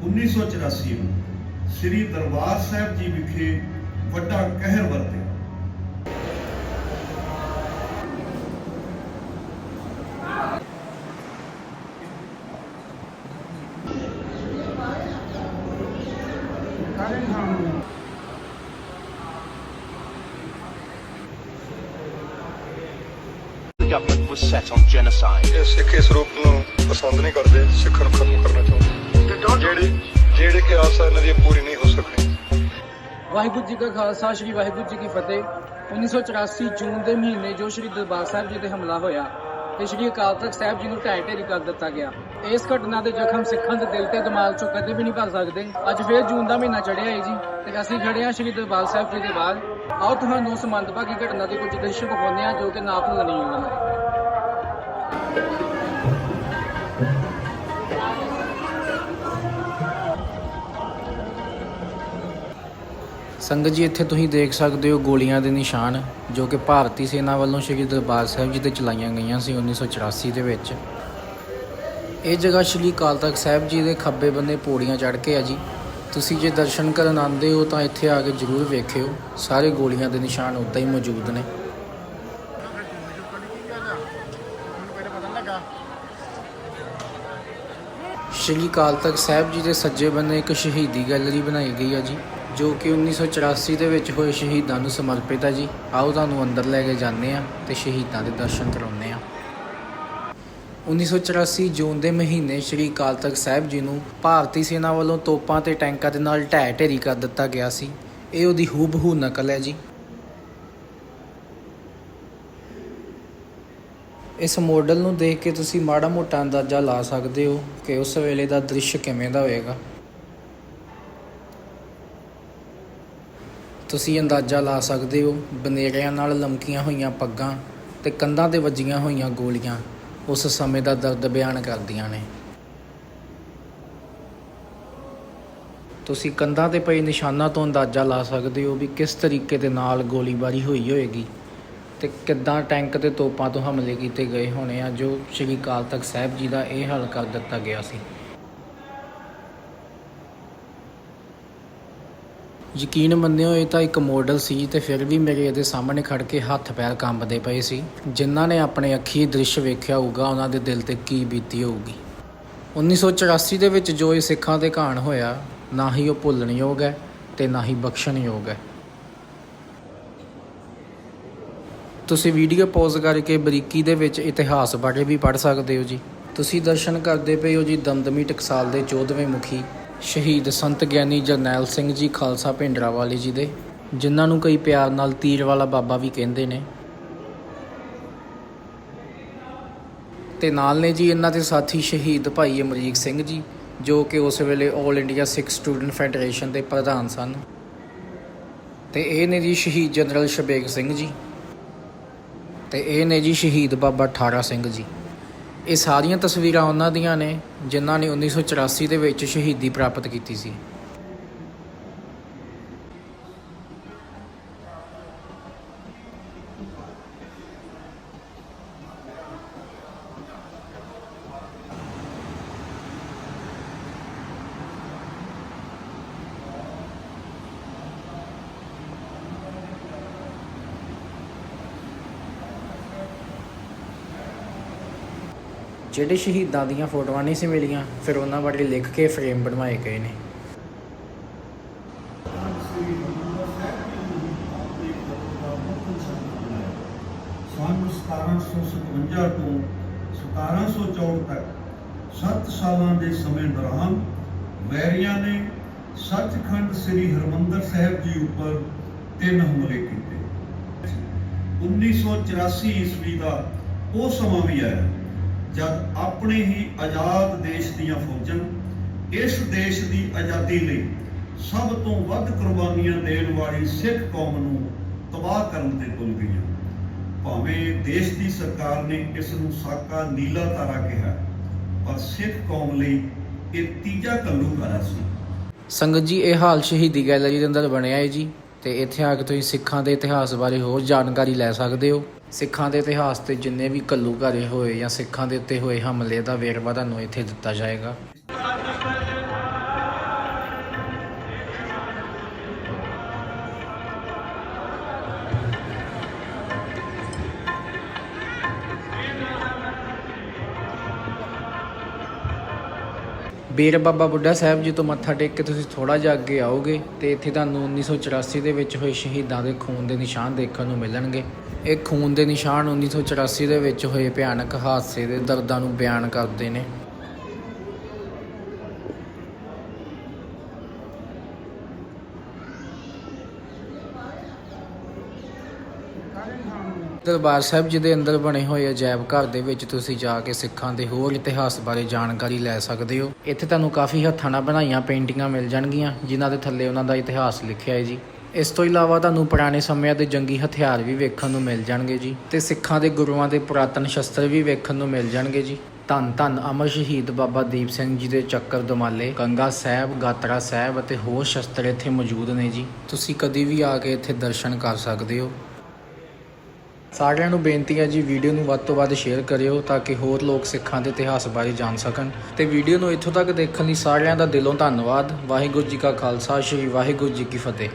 1984 ਨੂੰ ਸ੍ਰੀ ਦਰਬਾਰ ਸਾਹਿਬ ਜੀ ਵਿਖੇ ਵੱਡਾ ਕਹਿਰ ਵਰਤਿਆ The government was set on genocide. ਇਹ ਸਿੱਖ ਇਸ ਰੂਪ ਨੂੰ ਪਸੰਦ ਨਹੀਂ ਕਰਦੇ ਸਿੱਖਾਂ ਨੂੰ ਖਤਮ ਕਰਨਾ ਚਾਹੁੰਦੇ ਜਿਹੜੀ ਜਿਹੜੀ ਕਿ ਆਸ ਇਹਨਾਂ ਦੀ ਪੂਰੀ ਨਹੀਂ ਹੋ ਸਕਦੀ। ਵਾਹਿਗੁਰੂ ਜੀ ਕਾ ਖਾਲਸਾ ਸ੍ਰੀ ਵਾਹਿਗੁਰੂ ਜੀ ਕੀ ਫਤਿਹ। 1984 ਜੂਨ ਦੇ ਮਹੀਨੇ ਜੋ ਸ੍ਰੀ ਦਰਬਾਰ ਸਾਹਿਬ ਜੀ ਤੇ ਹਮਲਾ ਹੋਇਆ ਤੇ ਸ੍ਰੀ ਅਕਾਲ ਤਖਤ ਸਾਹਿਬ ਜੀ ਨੂੰ ਢਾਈ ਢੇਰੀ ਕਰ ਦਿੱਤਾ ਗਿਆ। ਇਸ ਘਟਨਾ ਦੇ ਜ਼ਖਮ ਸਿੱਖਾਂ ਦੇ ਦਿਲ ਤੇ ਦਿਮਾਗ ਚੋਂ ਕਦੇ ਵੀ ਨਹੀਂ ਭਰ ਸਕਦੇ। ਅੱਜ ਫੇਰ ਜੂਨ ਦਾ ਮਹੀਨਾ ਚੜ੍ਹਿਆ ਹੈ ਜੀ ਤੇ ਅਸੀਂ ਖੜੇ ਹਾਂ ਸ੍ਰੀ ਦਰਬਾਰ ਸਾਹਿਬ ਜੀ ਦੇ ਬਾਹਰ। ਆਓ ਤੁਹਾਨੂੰ ਉਸ ਮੰਦਭਾਗੀ ਘਟਨਾ ਦੇ ਕੁਝ ਦ੍ਰਿਸ਼ ਵਿਖਾਉਂਦੇ ਹਾਂ ਜੋ ਕਿ ਨਾ ਭੁੱਲਣੀ ਉਹਨਾਂ ਸੰਗਤ ਜੀ, ਇੱਥੇ ਤੁਸੀਂ ਦੇਖ ਸਕਦੇ ਹੋ ਗੋਲੀਆਂ ਦੇ ਨਿਸ਼ਾਨ, ਜੋ ਕਿ ਭਾਰਤੀ ਸੈਨਾ ਵੱਲੋਂ ਸ਼੍ਰੀ ਦਰਬਾਰ ਸਾਹਿਬ ਜੀ ਤੇ ਚਲਾਈਆਂ ਗਈਆਂ ਸੀ 1984 ਦੇ ਵਿੱਚ। ਇਹ ਜਗ੍ਹਾ ਸ਼੍ਰੀ ਅਕਾਲ ਤਖਤ ਸਾਹਿਬ ਜੀ ਦੇ ਖੱਬੇ ਬੰਨੇ ਪੌੜੀਆਂ ਚੜ੍ਹ ਕੇ ਆ ਜੀ। ਤੁਸੀਂ ਜੇ ਦਰਸ਼ਨ ਕਰਨ ਆਉਂਦੇ ਹੋ ਤਾਂ ਇੱਥੇ ਆ ਕੇ ਜ਼ਰੂਰ ਵੇਖਿਓ, ਸਾਰੇ ਗੋਲੀਆਂ ਦੇ ਨਿਸ਼ਾਨ ਉੱਦਾਂ ਹੀ ਮੌਜੂਦ ਨੇ। ਸ਼੍ਰੀ ਅਕਾਲ ਤਖਤ ਸਾਹਿਬ ਜੀ ਦੇ ਸੱਜੇ ਬੰਨੇ ਇੱਕ ਸ਼ਹੀਦੀ ਗੈਲਰੀ ਬਣਾਈ ਗਈ ਹੈ ਜੀ। ਜੋ ਕਿ 1984 ਦੇ ਵਿੱਚ ਹੋਏ ਸ਼ਹੀਦਾਂ ਨੂੰ ਸਮਰਪਿਤ ਹੈ ਜੀ। ਆਓ ਤੁਹਾਨੂੰ ਅੰਦਰ ਲੈ ਕੇ ਜਾਂਦੇ ਆ ਤੇ ਸ਼ਹੀਦਾਂ ਦੇ ਦਰਸ਼ਨ ਕਰਾਉਂਦੇ ਆ 1984 ਜੂਨ ਦੇ ਮਹੀਨੇ ਸ਼੍ਰੀ ਅਕਾਲ ਤਖਤ ਸਾਹਿਬ ਜੀ ਨੂੰ ਭਾਰਤੀ ਸੈਨਾ ਵੱਲੋਂ ਤੋਪਾਂ ਤੇ ਟੈਂਕਾਂ ਦੇ ਨਾਲ ਢਹਿ ਢੇਰੀ ਕਰ ਦਿੱਤਾ ਗਿਆ ਸੀ। ਇਹ ਉਹਦੀ ਹੂਬਹੂ ਨਕਲ ਹੈ ਜੀ। ਇਸ ਮਾਡਲ ਨੂੰ ਦੇਖ ਕੇ ਤੁਸੀਂ ਮਾੜਾ ਮੋਟਾ ਅੰਦਾਜ਼ਾ ਲਾ ਸਕਦੇ ਹੋ ਕਿ ਉਸ ਵੇਲੇ ਦਾ ਦ੍ਰਿਸ਼ ਕਿਵੇਂ ਦਾ ਹੋਵੇਗਾ ਤੁਸੀਂ ਅੰਦਾਜ਼ਾ ਲਾ ਸਕਦੇ ਹੋ, ਬਨੇਰਿਆਂ ਨਾਲ ਲਮਕੀਆਂ ਹੋਈਆਂ ਪੱਗਾਂ ਤੇ ਕੰਧਾਂ ਤੇ ਵੱਜੀਆਂ ਹੋਈਆਂ ਗੋਲੀਆਂ ਉਸ ਸਮੇਂ ਦਾ ਦਰਦ ਬਿਆਨ ਕਰਦੀਆਂ ਨੇ। ਤੁਸੀਂ ਕੰਧਾਂ ਤੇ ਪਏ ਨਿਸ਼ਾਨਾਂ ਤੋਂ ਅੰਦਾਜ਼ਾ ਲਾ ਸਕਦੇ ਹੋ ਵੀ ਕਿਸ ਤਰੀਕੇ ਦੇ ਨਾਲ ਗੋਲੀਬਾਰੀ ਹੋਈ ਹੋਏਗੀ ਤੇ ਕਿੱਦਾਂ ਟੈਂਕ ਤੇ ਤੋਪਾਂ ਤੋਂ ਹਮਲੇ ਕੀਤੇ ਗਏ ਹੋਣੇ ਆ, ਜੋ ਸ਼੍ਰੀ ਅਕਾਲ ਤਖਤ ਸਾਹਿਬ ਜੀ ਦਾ ਇਹ ਹੱਲ ਕਰ ਦਿੱਤਾ ਗਿਆ ਸੀ। ਯਕੀਨ ਮੰਨਿਓ, ਇਹ ਤਾਂ ਇੱਕ ਮਾਡਲ ਸੀ ਤੇ ਫਿਰ ਵੀ ਮੇਰੇ ਇਹਦੇ ਸਾਹਮਣੇ ਖੜ ਕੇ ਹੱਥ ਪੈਰ ਕੰਬਦੇ ਪਏ ਸੀ। ਜਿਨ੍ਹਾਂ ਨੇ ਆਪਣੇ ਅੱਖੀ ਦ੍ਰਿਸ਼ ਵੇਖਿਆ ਹੋਊਗਾ, ਉਹਨਾਂ ਦੇ ਦਿਲ ਤੇ ਕੀ ਬੀਤੀ ਹੋਊਗੀ। 1984 ਦੇ ਵਿੱਚ ਜੋ ਇਹ ਸਿੱਖਾਂ ਦੇ ਘਾਣ ਹੋਇਆ, ਨਾ ਹੀ ਉਹ ਭੁੱਲਣਯੋਗ ਹੈ ਤੇ ਨਾ ਹੀ ਬਖਸ਼ਣਯੋਗ ਹੈ। ਤੁਸੀਂ ਵੀਡੀਓ ਪੌਜ਼ ਕਰਕੇ ਬਰੀਕੀ ਦੇ ਵਿੱਚ ਇਤਿਹਾਸ ਬਾਰੇ ਵੀ ਪੜ੍ਹ ਸਕਦੇ ਹੋ ਜੀ। ਤੁਸੀਂ ਦਰਸ਼ਨ ਕਰਦੇ ਪਏ ਹੋ ਜੀ ਦਮਦਮੀ ਟਕਸਾਲ ਦੇ 14ਵੇਂ ਮੁਖੀ ਸ਼ਹੀਦ ਸੰਤ ਗਿਆਨੀ ਜਰਨੈਲ ਸਿੰਘ ਜੀ ਖਾਲਸਾ ਭਿੰਡਰਾ ਵਾਲੇ ਜੀ ਦੇ, ਜਿਨ੍ਹਾਂ ਨੂੰ ਕਈ ਪਿਆਰ ਨਾਲ ਤੀਰ ਵਾਲਾ ਬਾਬਾ ਵੀ ਕਹਿੰਦੇ ਨੇ। ਤੇ ਨਾਲ ਨੇ ਜੀ ਇਹਨਾਂ ਦੇ ਸਾਥੀ ਸ਼ਹੀਦ ਭਾਈ ਅਮਰੀਕ ਸਿੰਘ ਜੀ, ਜੋ ਕਿ ਉਸ ਵੇਲੇ 올 ਇੰਡੀਆ ਸਿੱਖ ਸਟੂਡੈਂਟ ਫੈਡਰੇਸ਼ਨ ਦੇ ਪ੍ਰਧਾਨ ਸਨ। ਤੇ ਇਹ ਨੇ ਜੀ ਸ਼ਹੀਦ ਜਨਰਲ ਸ਼ਬੇਗ ਸਿੰਘ ਜੀ। ਤੇ ਇਹ ਨੇ ਜੀ ਸ਼ਹੀਦ ਬਾਬਾ ਠਾਰਾ ਸਿੰਘ ਜੀ। ਇਹ ਸਾਰੀਆਂ ਤਸਵੀਰਾਂ ਉਹਨਾਂ ਦੀਆਂ ਨੇ ਜਿਨ੍ਹਾਂ ਨੇ 1984 ਦੇ ਵਿੱਚ ਸ਼ਹੀਦੀ ਪ੍ਰਾਪਤ ਕੀਤੀ ਸੀ। ਜਿਹੜੇ ਸ਼ਹੀਦਾਂ ਦੀਆਂ ਫੋਟੋਆਂ ਨਹੀਂ ਸੀ ਮਿਲੀਆਂ, ਫਿਰ ਉਹਨਾਂ ਬਾਰੇ ਲਿਖ ਕੇ ਫਰੇਮ ਬਣਵਾਏ ਗਏ ਨੇ। ਸੰਨ 1757 ਤੋਂ 1764 ਤੱਕ 7 ਸਾਲਾਂ ਦੇ ਸਮੇਂ ਦੌਰਾਨ ਵੈਰੀਆਂ ਨੇ ਸੱਚਖੰਡ ਸ੍ਰੀ ਹਰਮੰਦਰ ਸਾਹਿਬ ਜੀ ਉੱਪਰ ਤਿੰਨ ਹਮਲੇ ਕੀਤੇ। 1984 ਈਸਵੀ ਦਾ ਉਹ ਸਮਾਂ ਵੀ ਆਇਆ। ਜਦ ਆਪਣੇ ਹੀ ਆਜ਼ਾਦ ਦੇਸ਼ ਦੀਆਂ ਫੌਜਾਂ ਇਸ ਦੇਸ਼ ਦੀ ਆਜ਼ਾਦੀ ਲਈ ਸਭ ਤੋਂ ਵੱਧ ਕੁਰਬਾਨੀਆਂ ਦੇਣ ਵਾਲੀ ਸਿੱਖ ਕੌਮ ਨੂੰ ਤਬਾਹ ਕਰਨ ਤੇ ਤੁਲ ਗਈਆਂ। ਭਾਵੇਂ ਦੇਸ਼ ਦੀ ਸਰਕਾਰ ਨੇ ਇਸ ਨੂੰ ਸਾਕਾ ਨੀਲਾ ਤਾਰਾ ਕਿਹਾ, ਪਰ ਸਿੱਖ ਕੌਮ ਲਈ ਇਹ ਤੀਜਾ ਘੱਲੂਘਾਰਾ ਸੀ। ਸੰਗਤ ਜੀ, ਇਹ ਹਾਲ ਸ਼ਹੀਦੀ ਗੈਲਰੀ ਦੇ ਅੰਦਰ ਬਣਿਆ ਹੈ ਜੀ। ਤੇ ਇੱਥੇ ਆ ਕੇ ਤੁਸੀਂ ਸਿੱਖਾਂ ਦੇ ਇਤਿਹਾਸ ਬਾਰੇ ਹੋਰ ਜਾਣਕਾਰੀ ਲੈ ਸਕਦੇ ਹੋ। ਸਿੱਖਾਂ ਦੇ ਇਤਿਹਾਸ ਤੇ ਜਿੰਨੇ ਵੀ ਘੱਲੂਘਾਰੇ ਹੋਏ ਜਾਂ ਸਿੱਖਾਂ ਦੇ ਉੱਤੇ ਹੋਏ ਹਮਲੇ ਦਾ ਵੇਰਵਾ ਤੁਹਾਨੂੰ ਇੱਥੇ ਦਿੱਤਾ ਜਾਏਗਾ। ਬੀਰ ਬਾਬਾ ਬੁੱਢਾ ਸਾਹਿਬ ਜੀ ਤੋਂ ਮੱਥਾ ਟੇਕ ਕੇ ਤੁਸੀਂ ਥੋੜਾ ਜਿਹਾ ਅੱਗੇ ਆਓਗੇ ਤੇ ਇੱਥੇ ਤੁਹਾਨੂੰ 1984 ਦੇ ਵਿੱਚ ਹੋਏ ਸ਼ਹੀਦਾਂ ਦੇ ਖੂਨ ਦੇ ਨਿਸ਼ਾਨ ਦੇਖਣ ਨੂੰ ਮਿਲਣਗੇ। ਇਹ ਖੂਨ ਦੇ ਨਿਸ਼ਾਨ 1984 ਦੇ ਵਿੱਚ ਹੋਏ ਭਿਆਨਕ ਹਾਦਸੇ ਦੇ ਦਰਦਾਂ ਨੂੰ ਬਿਆਨ ਕਰਦੇ ਨੇ। ਦਰਬਾਰ ਸਾਹਿਬ ਜੀ ਦੇ ਅੰਦਰ ਬਣੇ ਹੋਏ ਅਜਾਇਬ ਘਰ ਦੇ ਵਿੱਚ ਤੁਸੀਂ ਜਾ ਕੇ ਸਿੱਖਾਂ ਦੇ ਹੋਰ ਇਤਿਹਾਸ ਬਾਰੇ ਜਾਣਕਾਰੀ ਲੈ ਸਕਦੇ ਹੋ। ਇੱਥੇ ਤੁਹਾਨੂੰ ਕਾਫੀ ਹੱਥਾਂ ਨਾਲ ਬਣਾਈਆਂ ਪੇਂਟਿੰਗਾਂ ਮਿਲ ਜਾਣਗੀਆਂ, ਜਿਨ੍ਹਾਂ ਦੇ ਥੱਲੇ ਉਹਨਾਂ ਦਾ ਇਤਿਹਾਸ ਲਿਖਿਆ ਹੈ ਜੀ। ਇਸ ਤੋਂ ਇਲਾਵਾ ਤੁਹਾਨੂੰ ਪੁਰਾਣੇ ਸਮਿਆਂ ਦੇ ਜੰਗੀ ਹਥਿਆਰ ਵੀ ਵੇਖਣ ਨੂੰ ਮਿਲ ਜਾਣਗੇ ਜੀ ਤੇ ਸਿੱਖਾਂ ਦੇ ਗੁਰੂਆਂ ਦੇ ਪੁਰਾਤਨ ਸ਼ਸਤਰ ਵੀ ਵੇਖਣ ਨੂੰ ਮਿਲ ਜਾਣਗੇ ਜੀ। ਧੰਨ ਧੰਨ ਅਮਰ ਸ਼ਹੀਦ ਬਾਬਾ ਦੀਪ ਸਿੰਘ ਜੀ ਦੇ ਚੱਕਰ ਦਮਾਲੇ, ਗੰਗਾ ਸਾਹਿਬ, ਗਾਤਰਾ ਸਾਹਿਬ ਅਤੇ ਹੋਰ ਸ਼ਸਤਰ ਇੱਥੇ ਮੌਜੂਦ ਨੇ ਜੀ। ਤੁਸੀਂ ਕਦੀ ਵੀ ਆ ਕੇ ਇੱਥੇ ਦਰਸ਼ਨ ਕਰ ਸਕਦੇ ਹੋ। ਸਾਰਿਆਂ ਨੂੰ ਬੇਨਤੀ ਹੈ ਜੀ ਵੀਡੀਓ ਨੂੰ ਵੱਧ ਤੋਂ ਵੱਧ ਸ਼ੇਅਰ ਕਰਿਓ ਤਾਂ ਕਿ ਹੋਰ ਲੋਕ ਸਿੱਖਾਂ ਦੇ ਇਤਿਹਾਸ ਬਾਰੇ ਜਾਣ ਸਕਣ। ਤੇ ਵੀਡੀਓ ਨੂੰ ਇੱਥੋਂ ਤੱਕ ਦੇਖਣ ਲਈ ਸਾਰਿਆਂ ਦਾ ਦਿਲੋਂ ਧੰਨਵਾਦ। ਵਾਹਿਗੁਰੂ ਜੀ ਕਾ ਖਾਲਸਾ, ਸ੍ਰੀ ਵਾਹਿਗੁਰੂ ਜੀ ਕੀ ਫਤਿਹ।